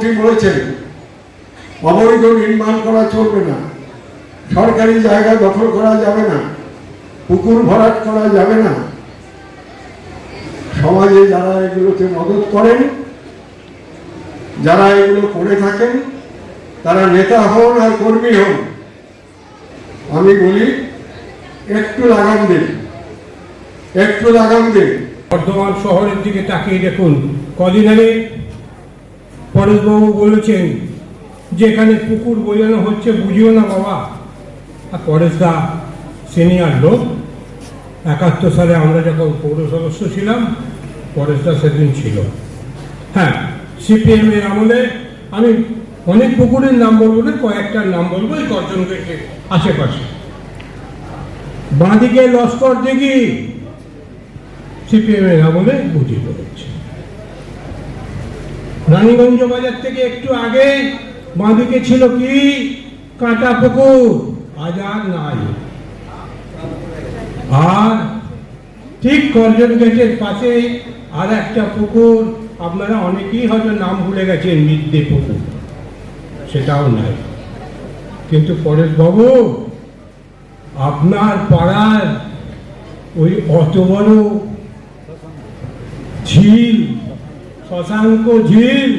মুখ্যমন্ত্রী বলেছেন। অবৈধ নির্মাণ করা চলবে না। সরকারি জায়গা দখল করা যাবে না। পুকুর ভরাট করা যাবে না। সমাজে যারা এগুলোতে মদত করেন, যারা এগুলো করে থাকেন, তারা নেতা হন আর কর্মী হন। আমি বলি, একটু লাগাম দিন। একটু লাগাম দিন। বর্ধমান শহরের দিকে তাকিয়ে দেখুন। কদিন আগে পরেশবাবু বলেছেন যে এখানে পুকুর বোঝানো হচ্ছে, বুঝিও না বাবা। আর পরেশদা সিনিয়র লোক, একাত্তর সালে আমরা যখন পৌর সদস্য ছিলাম পরেশদা সেদিন ছিল। হ্যাঁ সিপিএম এর আমলে আমি অনেক পুকুরের নাম বলব না, কয়েকটার নাম বলব, এই কজন আশেপাশে। বাঁদিকে লস্কর দিঘি সিপিএম এর আমলে বুঝিয়ে হচ্ছে রানীগঞ্জ বাজার থেকে একটু আগে বাঁদিকে ছিল কি? কাঁটা পুকুর আজ আর নাই। আর ঠিক করজন গেটের পাশে আর একটা পুকুর। আপনারা অনেকেই হয়তো নাম ভুলে গেছেন মিদ্যে পুকুর। সেটাও নাই। কিন্তু পরেশ বাবু, আপনার পাড়ার ওই অত বড় ঝিল শশাঙ্ক ঝিল,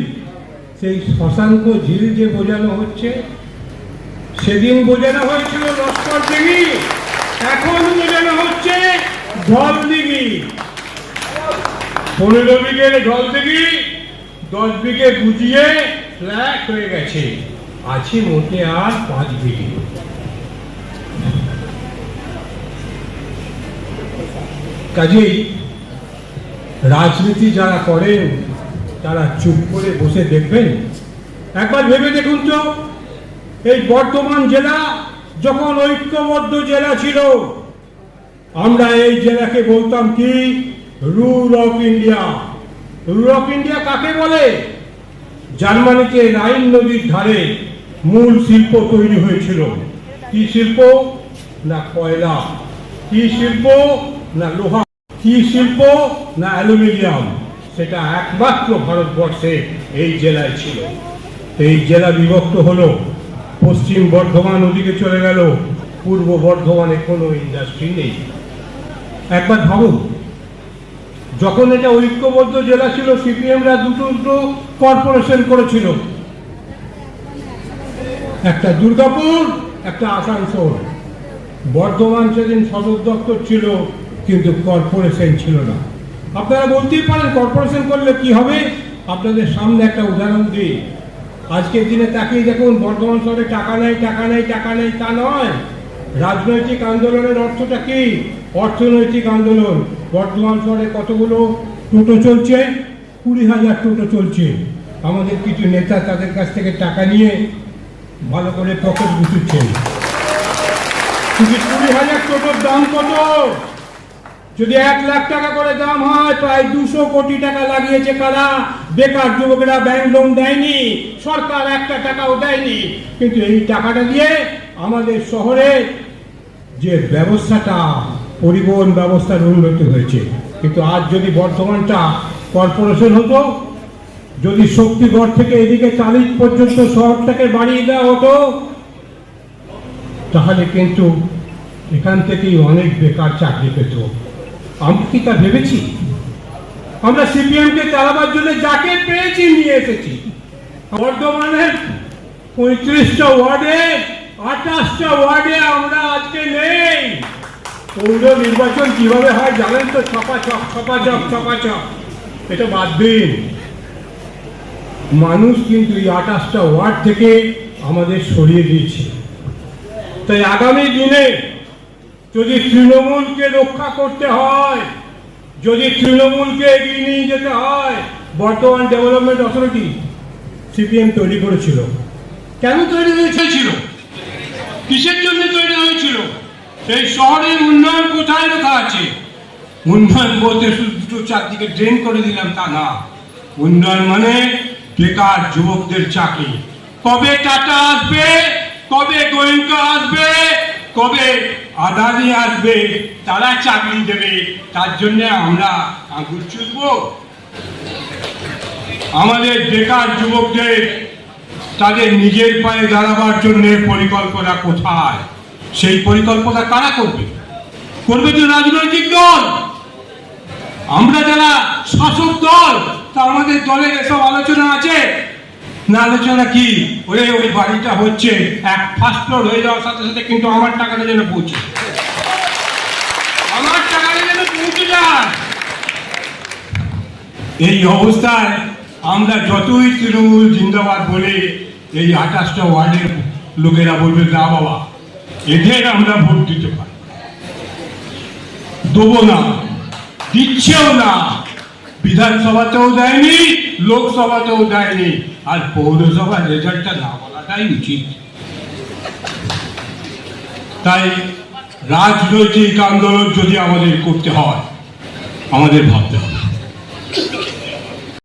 সেই শশাঙ্ক ঝিল যে বোঝানো হচ্ছে, সেদিন বোঝানো হয়েছিল লস্কর দিঘি এখন বোঝানো হচ্ছে জল দিঘি পনেরো বিঘের জল দিঘি দশ বিঘে বুঝিয়ে ফ্ল্যাট হয়ে গেছে। আছে মোটে আর পাঁচ বিঘে। কাজেই রাজনীতি যারা করেন তারা চুপ করে বসে দেখবেন। একবার ভেবে দেখুন তো, এই বর্ধমান জেলা যখন ঐক্যবদ্ধ জেলা ছিল, আমরা এই জেলাকে বলতাম কি? Rule of India. Rule of India কাকে বলে? জার্মানিতে রাইন নদীর ধারে মূল শিল্প তৈরি হয়েছিল। কি শিল্প? না কয়লা। কি শিল্প? না লোহা। কি শিল্প না অ্যালুমিনিয়াম? সেটা একমাত্র ভারতবর্ষে এই জেলায় ছিল। এই জেলা বিভক্ত হলো, পশ্চিম বর্ধমান ওদিকে চলে গেল, পূর্ব বর্ধমানে কোনো ইন্ডাস্ট্রি নেই। একবার ভাবুন, যখন এটা ঐক্যবদ্ধ জেলা ছিল, সিপিএমরা দুটো দুটো কর্পোরেশন করেছিল। একটা দুর্গাপুর, একটা আসানসোল। বর্ধমান সেদিন সদর দপ্তর ছিল কিন্তু কর্পোরেশন ছিল না। আপনারা বলতেই পারেন কর্পোরেশন করলে কি হবে? আপনাদের সামনে একটা উদাহরণ দিই। আজকের দিনে তাকিয়ে দেখুন, বর্ধমান শহরে টাকা নেই টাকা নেই টাকা নেই, তা নয়। রাজনৈতিক আন্দোলনের অর্থটা কি? অর্থনৈতিক আন্দোলন। বর্ধমান শহরে কতগুলো টোটো চলছে? কুড়ি হাজার টোটো চলছে। আমাদের কিছু নেতা তাদের কাছ থেকে টাকা নিয়ে ভালো করে পকেট গুছুচ্ছেন কুড়ি হাজার টোটোর দাম কত? যদি এক লাখ টাকা করে দাম হয়, প্রায় দুশো কোটি টাকা লাগিয়েছে কারা? বেকার যুবকেরা ব্যাংক লোন দেয়নি, সরকার একটা টাকাও দেয়নি। কিন্তু এই টাকাটা দিয়ে আমাদের শহরে যে ব্যবস্থাটা, পরিবহন ব্যবস্থার উন্নতি হয়েছে। কিন্তু আজ যদি বর্তমানটা কর্পোরেশন হতো, যদি শক্তিগড় থেকে এদিকে চালিশ পর্যন্ত শহরটাকে বাড়িয়ে দেওয়া হতো, তাহলে কিন্তু এখান থেকেই অনেক বেকার চাকরি পেত। আমরা কি তা ভেবেছি? আমরা সিপিএমকে চালাবার জন্য যাকে পেয়েছি নিয়ে এসেছি। বর্ধমানের পঁয়ত্রিশটা ওয়ার্ডে, আঠাশটা ওয়ার্ডে আমরা আজকে নেই। পৌর নির্বাচন কীভাবে হয় জানেন তো? ছপা চপ ছপা চপ ছপা চপ এটা বাদ দিন। মানুষ কিন্তু এই আঠাশটা ওয়ার্ড থেকে আমাদের সরিয়ে দিয়েছে। তাই আগামী দিনে যদি তৃণমূলকে রক্ষা করতে হয়, যদি তৃণমূলকে এগিয়ে নিয়ে যেতে হয়, বর্তমান ডেভেলপমেন্ট অথরিটি সিপিএম তৈরি করেছিল। কেন তৈরি হয়েছিল? কিসের জন্য তৈরি হয়েছিল? সেই শহরের উন্নয়ন কোথায় লেখা আছে? উন্নয়ন বলতে শুধু দুটো চারদিকে ড্রেন করে দিলাম তা না। উন্নয়ন মানে বেকার যুবকদের চাকরি। কবে টাটা আসবে? কবে গোয়েঙ্কা আসবে? কবে আদানি আসবে, তারা চাকরি দেবে, তার জন্য আমরা আঙুল চুষবো। আমাদের বেকার যুবকদের, তাদের নিজের পায়ে দাঁড়াবার জন্য পরিকল্পনা কোথায়? সেই পরিকল্পনা কারা করবে? করবে তো রাজনৈতিক দল। আমরা যারা শাসক দল, তা আমাদের দলের এসব আলোচনা না আলোচনা কি? ওরে, ওই বাড়িটা হচ্ছে এক ফার্স্ট ফ্লোর হয়ে যাওয়ার সাথে সাথে কিন্তু আমার টাকাটা যেন পৌঁছে আমার টাকাটা যেন পৌঁছে যায়। এই অবস্থায় আমরা যতই তৃণমূল জিন্দাবাদ বলে এই আঠাশটা ওয়ার্ডের লোকেরা বলবে, না বাবা, এদের আমরা ভোট দিতে পারি দেবো না, দিচ্ছেও না। বিধানসভাতেও দেয়নি লোকসভাতেও দেয়নি আর পৌরসভার রেজাল্টটা না বলাটাই উচিত। তাই রাজনৈতিক আন্দোলন যদি আমাদের করতে হয়, আমাদের ভাবতে হবে।